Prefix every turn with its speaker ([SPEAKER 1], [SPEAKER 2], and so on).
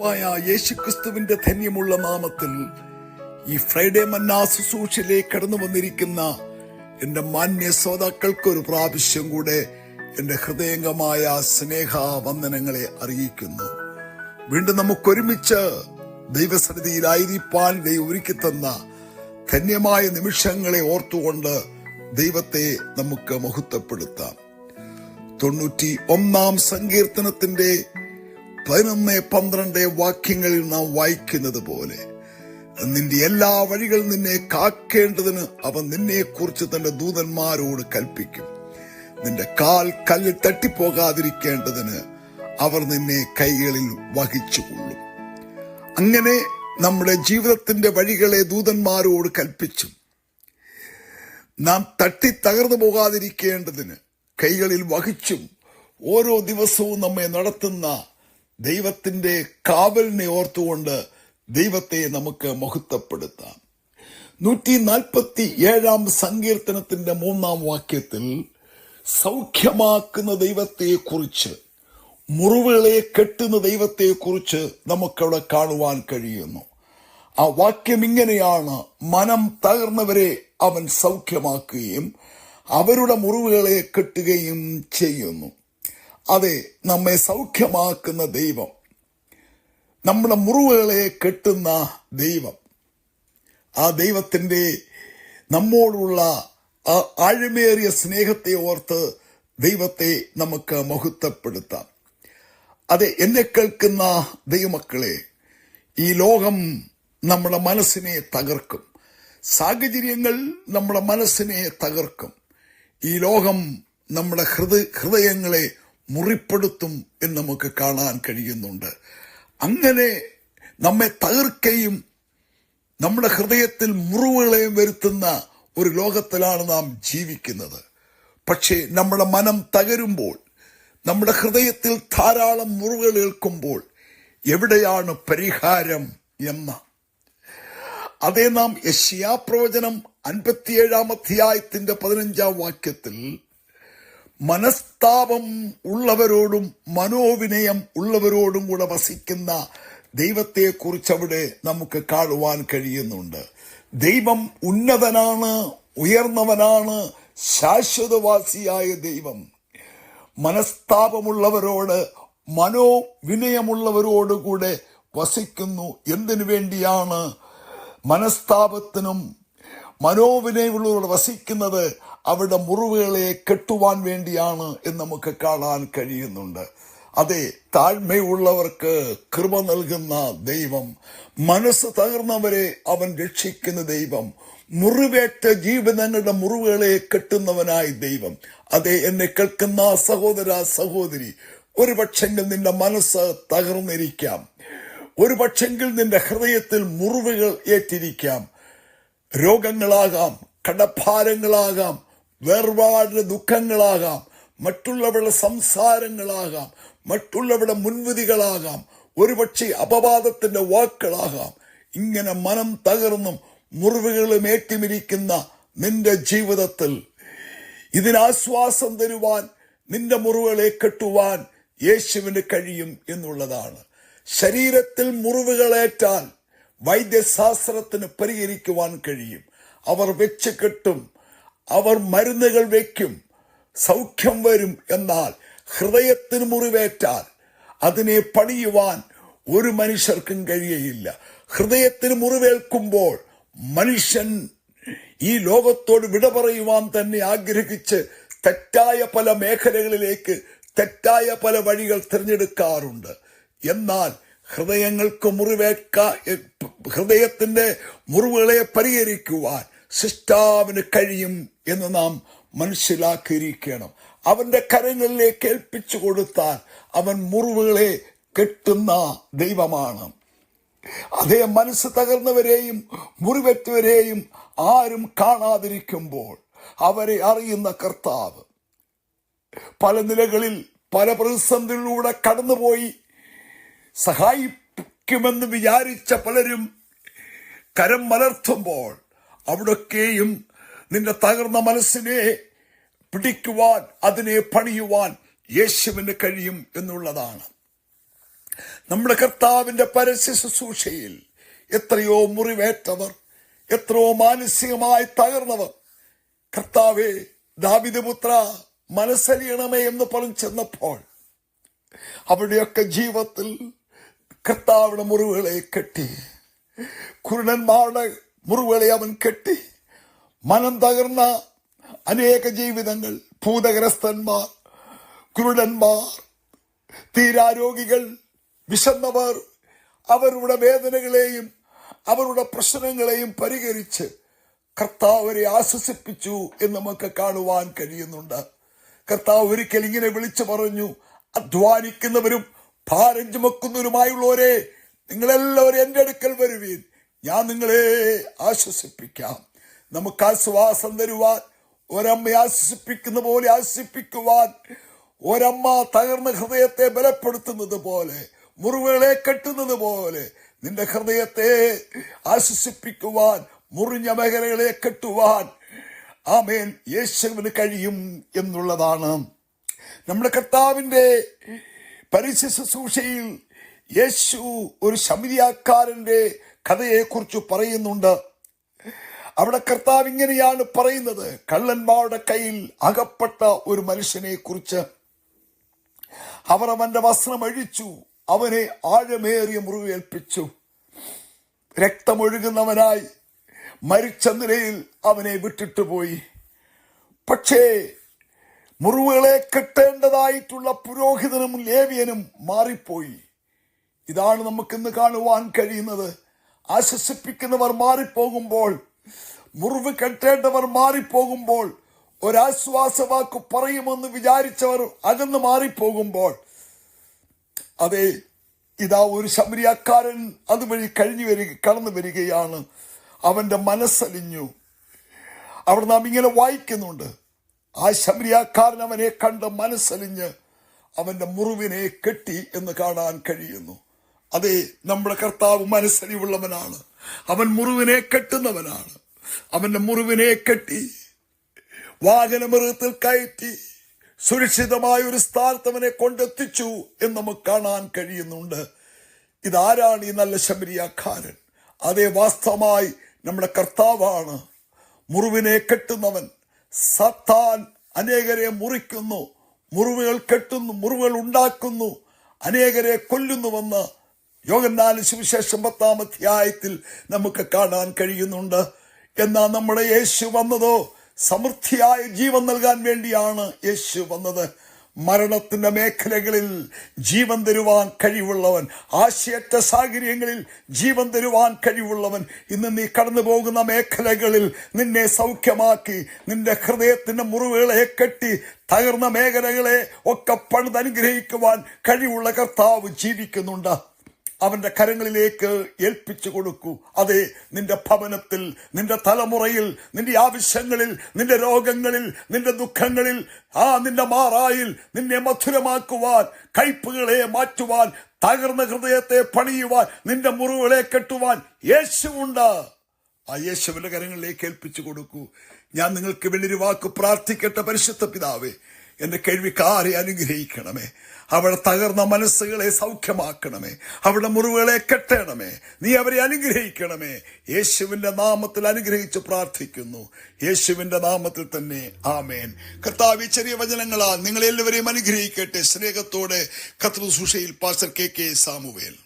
[SPEAKER 1] യേശുക്രിസ്തുവിന്റെ ധന്യമുള്ള നാമത്തിൽ ഈ ഫ്രൈഡേ മന്നാ ശുശ്രൂഷയിലേക്ക് കടന്നു വന്നിരിക്കുന്ന എന്റെ മാന്യ ശ്രോതാക്കൾക്ക് ഒരു പ്രാവശ്യം കൂടെ എന്റെ ഹൃദയംഗമായ സ്നേഹ വന്ദനങ്ങളെ അറിയിക്കുന്നു. വീണ്ടും നമുക്കൊരുമിച്ച് ദൈവസന്നിധിയിലായിരിക്കാൻ ദൈവം ഒരുക്കി തന്ന ധന്യമായ നിമിഷങ്ങളെ ഓർത്തുകൊണ്ട് ദൈവത്തെ നമുക്ക് മഹത്വപ്പെടുത്താം. തൊണ്ണൂറ്റി ഒന്നാം സങ്കീർത്തനത്തിന്റെ പതിനൊന്ന് പന്ത്രണ്ട് വാക്യങ്ങളിൽ നാം വായിക്കുന്നത് പോലെ നിന്റെ എല്ലാ വഴികളും നിന്നെ കാക്കേണ്ടതിന് അവൻ നിന്നെ കുറിച്ച് തന്റെ ദൂതന്മാരോട് കൽപ്പിക്കും. നിന്റെ കാൽ കല്ലിൽ തട്ടിപ്പോകാതിരിക്കേണ്ടതിന് അവർ നിന്നെ കൈകളിൽ വഹിച്ചുകൊള്ളും. അങ്ങനെ നമ്മുടെ ജീവിതത്തിന്റെ വഴികളെ ദൂതന്മാരോട് കൽപ്പിച്ചും. നാം തട്ടി തകർന്നു പോകാതിരിക്കേണ്ടതിന് കൈകളിൽ വഹിച്ചും ഓരോ ദിവസവും നമ്മെ നടത്തുന്ന ദൈവത്തിന്റെ കാവലിനെ ഓർത്തുകൊണ്ട് ദൈവത്തെ നമുക്ക് മഹത്വപ്പെടുത്താം. നൂറ്റി നാൽപ്പത്തി ഏഴാം സങ്കീർത്തനത്തിന്റെ മൂന്നാം വാക്യത്തിൽ സൗഖ്യമാക്കുന്ന ദൈവത്തെക്കുറിച്ച് മുറിവുകളെ കെട്ടുന്ന ദൈവത്തെക്കുറിച്ച് നമുക്കവിടെ കാണുവാൻ കഴിയുന്നു. ആ വാക്യം ഇങ്ങനെയാണ്. മനം തകർന്നവരെ അവൻ സൗഖ്യമാക്കുകയും അവരുടെ മുറിവുകളെ കെട്ടുകയും ചെയ്യുന്നു. അതെ നമ്മെ സൗഖ്യമാക്കുന്ന ദൈവം. നമ്മുടെ മുറിവുകളെ കെട്ടുന്ന ദൈവം. ആ ദൈവത്തിന്റെ നമ്മോടുള്ള ആ ആഴമേറിയ സ്നേഹത്തെ ഓർത്ത് ദൈവത്തെ നമുക്ക് മഹത്വപ്പെടുത്താം. അതെ എന്നെ കേൾക്കുന്ന ദൈവമക്കളെ ഈ ലോകം നമ്മുടെ മനസ്സിനെ തകർക്കും. സാഹചര്യങ്ങൾ നമ്മുടെ മനസ്സിനെ തകർക്കും. ഈ ലോകം നമ്മുടെ ഹൃദയ ഹൃദയങ്ങളെ മുറിപ്പെടുത്തും എന്ന് നമുക്ക് കാണാൻ കഴിയുന്നുണ്ട്. അങ്ങനെ നമ്മെ തകർക്കുകയും നമ്മുടെ ഹൃദയത്തിൽ മുറിവുകളെയും വരുത്തുന്ന ഒരു ലോകത്തിലാണ് നാം ജീവിക്കുന്നത്. പക്ഷേ നമ്മുടെ മനം തകരുമ്പോൾ നമ്മുടെ ഹൃദയത്തിൽ ധാരാളം മുറിവുകൾ ഏൽക്കുമ്പോൾ എവിടെയാണ് പരിഹാരം എന്ന? അതേ നാം യശ്യാപ്രവചനം അൻപത്തിയേഴാം അധ്യായത്തിന്റെ പതിനഞ്ചാം വാക്യത്തിൽ മനസ്താപം ഉള്ളവരോടും മനോവിനയം ഉള്ളവരോടും കൂടെ വസിക്കുന്ന ദൈവത്തെക്കുറിച്ച് അവിടെ നമുക്ക് കാണുവാൻ കഴിയുന്നുണ്ട്. ദൈവം ഉന്നതനാണ് ഉയർന്നവനാണ് ശാശ്വതവാസിയായ ദൈവം. മനസ്താപമുള്ളവരോട് മനോവിനയമുള്ളവരോടുകൂടെ വസിക്കുന്നു. എന്തിനു വേണ്ടിയാണ് മനസ്താപത്തിനും മനോവിനയമുള്ളവരോട് വസിക്കുന്നത് അവരുടെ മുറിവുകളെ കെട്ടുവാൻ വേണ്ടിയാണ് എന്ന് നമുക്ക് കാണാൻ കഴിയുന്നുണ്ട്. അതെ താഴ്മയുള്ളവർക്ക് കൃപ നൽകുന്ന ദൈവം മനസ്സ് തകർന്നവരെ അവൻ രക്ഷിക്കുന്ന ദൈവം മുറിവേറ്റ ജീവിതങ്ങളുടെ മുറിവുകളെ കെട്ടുന്നവനായി ദൈവം. അതെ എന്നെ കേൾക്കുന്ന സഹോദര സഹോദരി ഒരു പക്ഷെങ്കിൽ നിന്റെ മനസ്സ് തകർന്നിരിക്കാം. ഒരു പക്ഷെങ്കിൽ നിന്റെ ഹൃദയത്തിൽ മുറിവുകൾ ഏറ്റിരിക്കാം. രോഗങ്ങളാകാം കടഭാരങ്ങളാകാം വേർപാടിന്റെ ദുഃഖങ്ങളാകാം മറ്റുള്ളവരുടെ സംസാരങ്ങളാകാം മറ്റുള്ളവരുടെ മുൻവിധികളാകാം ഒരുപക്ഷെ അപവാദത്തിന്റെ വാക്കുകളാകാം. ഇങ്ങനെ മനം തകർന്നും മുറിവുകളും ഏറ്റുമിരിക്കുന്ന നിന്റെ ജീവിതത്തിൽ ഇതിനാശ്വാസം തരുവാൻ നിന്റെ മുറിവുകളെ കെട്ടുവാൻ യേശുവിന് കഴിയും എന്നുള്ളതാണ്. ശരീരത്തിൽ മുറിവുകളേറ്റാൽ വൈദ്യശാസ്ത്രത്തിന് പരിഹരിക്കുവാൻ കഴിയും. അവർ വെച്ച് കെട്ടും. അവർ മരുന്നുകൾ വെക്കും. സൗഖ്യം വരും എന്നാൽ ഹൃദയത്തിന് മുറിവേറ്റാൽ അതിനെ പണിയുവാൻ ഒരു മനുഷ്യർക്കും കഴിയയില്ല. ഹൃദയത്തിന് മുറിവേൽക്കുമ്പോൾ മനുഷ്യൻ ഈ ലോകത്തോട് വിട പറയുവാൻ തന്നെ ആഗ്രഹിച്ച് തെറ്റായ പല മേഖലകളിലേക്ക് തെറ്റായ പല വഴികൾ തിരഞ്ഞെടുക്കാറുണ്ട്. എന്നാൽ ഹൃദയങ്ങൾക്ക് മുറിവേക്ക ഹൃദയത്തിന്റെ മുറിവുകളെ പരിഹരിക്കുവാൻ സിസ്റ്റാവിന് കഴിയും എന്ന് നാം മനസ്സിലാക്കിയിരിക്കണം. അവന്റെ കരങ്ങളിലേക്ക് ഏൽപ്പിച്ചു കൊടുത്താൽ അവൻ മുറിവുകളെ കെട്ടുന്ന ദൈവമാണ്. അതേ മനസ്സ് തകർന്നവരെയും മുറിവെറ്റവരെയും ആരും കാണാതിരിക്കുമ്പോൾ അവരെ അറിയുന്ന കർത്താവ് പല നിലകളിൽ പല പ്രതിസന്ധികളിലൂടെ കടന്നുപോയി സഹായിക്കുമെന്ന് വിചാരിച്ച പലരും കരം മലർത്തുമ്പോൾ അവിടൊക്കെയും നിന്റെ തകർന്ന മനസ്സിനെ പിടിക്കുവാൻ അതിനെ പണിയുവാൻ യേശുവിന് കഴിയും എന്നുള്ളതാണ്. നമ്മുടെ കർത്താവിന്റെ പരസ്യ ശുശ്രൂഷയിൽ എത്രയോ മുറിവേറ്റവർ എത്രയോ മാനസികമായി തകർന്നവർ. കർത്താവെ ദാവിദപുത്ര മനസ്സലിയണമേ എന്ന് പറഞ്ഞു ചെന്നപ്പോൾ അവിടെയൊക്കെ ജീവിതത്തിൽ കർത്താവിന്റെ മുറിവുകളെ കെട്ടി. കുരുടന്മാരുടെ മുറിവുകളെ അവൻ കെട്ടി. മനം തകർന്ന അനേക ജീവിതങ്ങൾ ഭൂതഗ്രസ്തന്മാർ കുരുടന്മാർ തീരാരോഗികൾ വിശന്നവർ അവരുടെ വേദനകളെയും അവരുടെ പ്രശ്നങ്ങളെയും പരിഹരിച്ച് കർത്താവരെ ആശ്വസിപ്പിച്ചു എന്ന് നമുക്ക് കാണുവാൻ കഴിയുന്നുണ്ട്. കർത്താവ് ഒരിക്കൽ ഇങ്ങനെ വിളിച്ചു പറഞ്ഞു അധ്വാനിക്കുന്നവരും ഭാരം ചുമക്കുന്നവരുമായുള്ളവരെ നിങ്ങളെല്ലാവരും എന്റെ അടുക്കൽ വരുവീൻ. ഞാൻ നിങ്ങളെ ആശ്വസിപ്പിക്കാം. നമുക്ക് ആശ്വാസം തരുവാൻ ഒരമ്മ ആശ്വസിപ്പിക്കുന്ന പോലെ ആശ്വസിപ്പിക്കുവാൻ ഒരമ്മ തകർന്ന ഹൃദയത്തെ ബലപ്പെടുത്തുന്നത് പോലെ മുറിവുകളെ കെട്ടുന്നത് പോലെ നിന്റെ ഹൃദയത്തെ ആശ്വസിപ്പിക്കുവാൻ മുറിഞ്ഞ മേഖലകളെ കെട്ടുവാൻ. ആമേൻ. യേശുവിന് കഴിയും എന്നുള്ളതാണ്. നമ്മുടെ കർത്താവിന്റെ പരിശു ശുശ്രൂഷയിൽ യേശു ഒരു ശമിതിയാക്കാരന്റെ കഥയെക്കുറിച്ച് പറയുന്നുണ്ട്. അവിടെ കർത്താവ് ഇങ്ങനെയാണ് പറയുന്നത്. കള്ളന്മാരുടെ കയ്യിൽ അകപ്പെട്ട ഒരു മനുഷ്യനെ കുറിച്ച് അവർ അവന്റെ വസ്ത്രം അഴിച്ചു അവനെ ആഴമേറിയ മുറിവേൽപ്പിച്ചു. രക്തമൊഴുകുന്നവനായി മരിച്ച നിലയിൽ അവനെ വിട്ടിട്ട് പോയി പക്ഷേ മുറിവുകളെ കെട്ടേണ്ടതായിട്ടുള്ള പുരോഹിതനും ലേവിയനും മാറിപ്പോയി. ഇതാണ് നമുക്ക് ഇന്ന് കാണുവാൻ കഴിയുന്നത്. ആശ്വസിപ്പിക്കുന്നവർ മാറിപ്പോകുമ്പോൾ മുറിവ് കെട്ടേണ്ടവർ മാറിപ്പോകുമ്പോൾ ഒരാശ്വാസവാക്ക് പറയുമെന്ന് വിചാരിച്ചവർ അകന്ന് മാറിപ്പോകുമ്പോൾ അതെ ഇതാ ഒരു ശമരിയാക്കാരൻ അതുവഴി കഴിഞ്ഞു വരിക കടന്നു വരികയാണ്. അവന്റെ മനസ്സലിഞ്ഞു. അവിടെ നാം ഇങ്ങനെ വായിക്കുന്നുണ്ട്. ആ ശമരിയാക്കാരൻ അവനെ കണ്ട് മനസ്സലിഞ്ഞ് അവന്റെ മുറിവിനെ കെട്ടി എന്ന് കാണാൻ കഴിയുന്നു. അതെ നമ്മുടെ കർത്താവ് മനസ്സലിവുള്ളവനാണ്. അവൻ മുറിവിനെ കെട്ടുന്നവനാണ്. അവന്റെ മുറിവിനെ കെട്ടി വാഹനമൃഗത്തിൽ കയറ്റി സുരക്ഷിതമായ ഒരു സ്ഥാനത്ത് അവനെ കൊണ്ടെത്തിച്ചു എന്ന് നമുക്ക് കാണാൻ കഴിയുന്നുണ്ട്. ഇതാരാണ് ഈ നല്ല ശബരിയാക്കാരൻ? അതേ വാസ്തവമായി നമ്മുടെ കർത്താവാണ്. മുറിവിനെ കെട്ടുന്നവൻ. സത്താൻ അനേകരെ മുറിക്കുന്നു മുറിവുകൾ കെട്ടുന്നു മുറിവുകൾ ഉണ്ടാക്കുന്നു അനേകരെ കൊല്ലുന്നുവെന്ന് യോഗന്നാൽ സുവിശേഷം പത്താം അധ്യായത്തിൽ നമുക്ക് കാണാൻ കഴിയുന്നുണ്ട്. എന്നാൽ നമ്മുടെ യേശു വന്നതോ? സമൃദ്ധിയായ ജീവൻ നൽകാൻ വേണ്ടിയാണ് യേശു വന്നത്. മരണത്തിന്റെ മേഖലകളിൽ ജീവൻ തരുവാൻ കഴിവുള്ളവൻ ആശയറ്റ സാഹചര്യങ്ങളിൽ ജീവൻ തരുവാൻ കഴിവുള്ളവൻ ഇന്ന് നീ കടന്നു പോകുന്ന മേഖലകളിൽ നിന്നെ സൗഖ്യമാക്കി നിന്റെ ഹൃദയത്തിന്റെ മുറിവുകളെ കെട്ടി തകർന്ന മേഖലകളെ ഒക്കെ പണിതനുഗ്രഹിക്കുവാൻ കഴിവുള്ള കർത്താവ് ജീവിക്കുന്നുണ്ട്. അവന്റെ കരങ്ങളിലേക്ക് ഏൽപ്പിച്ചു കൊടുക്കൂ. അതെ നിന്റെ ഭവനത്തിൽ നിന്റെ തലമുറയിൽ നിന്റെ ആവശ്യങ്ങളിൽ നിന്റെ രോഗങ്ങളിൽ നിന്റെ ദുഃഖങ്ങളിൽ ആ നിന്റെ മാറായിൽ നിന്നെ മധുരമാക്കുവാൻ കയ്പുകളെ മാറ്റുവാൻ തകർന്ന ഹൃദയത്തെ പണിയുവാൻ നിന്റെ മുറിവുകളെ കെട്ടുവാൻ യേശുവുണ്ട് ആ യേശുവിന്റെ കരങ്ങളിലേക്ക് ഏൽപ്പിച്ചു കൊടുക്കൂ. ഞാൻ നിങ്ങൾക്ക് വേണ്ടി ഒരു വാക്ക് പ്രാർത്ഥിക്കട്ടെ പരിശുദ്ധ പിതാവേ. എന്റെ കേൾവിക്കാരെ അനുഗ്രഹിക്കണമേ. അവിടെ തകർന്ന മനസ്സുകളെ സൗഖ്യമാക്കണമേ. അവിടെ മുറിവുകളെ കെട്ടണമേ. നീ അവരെ അനുഗ്രഹിക്കണമേ. യേശുവിന്റെ നാമത്തിൽ അനുഗ്രഹിച്ച് പ്രാർത്ഥിക്കുന്നു. യേശുവിന്റെ നാമത്തിൽ തന്നെ ആമേൻ. കർത്താവ് ചെറിയ വചനങ്ങളാൽ നിങ്ങളെല്ലാവരെയും അനുഗ്രഹിക്കട്ടെ. സ്നേഹത്തോടെ കത്രുസൂഷയിൽ പാസ്റ്റർ കെ കെ സാമുവേൽ.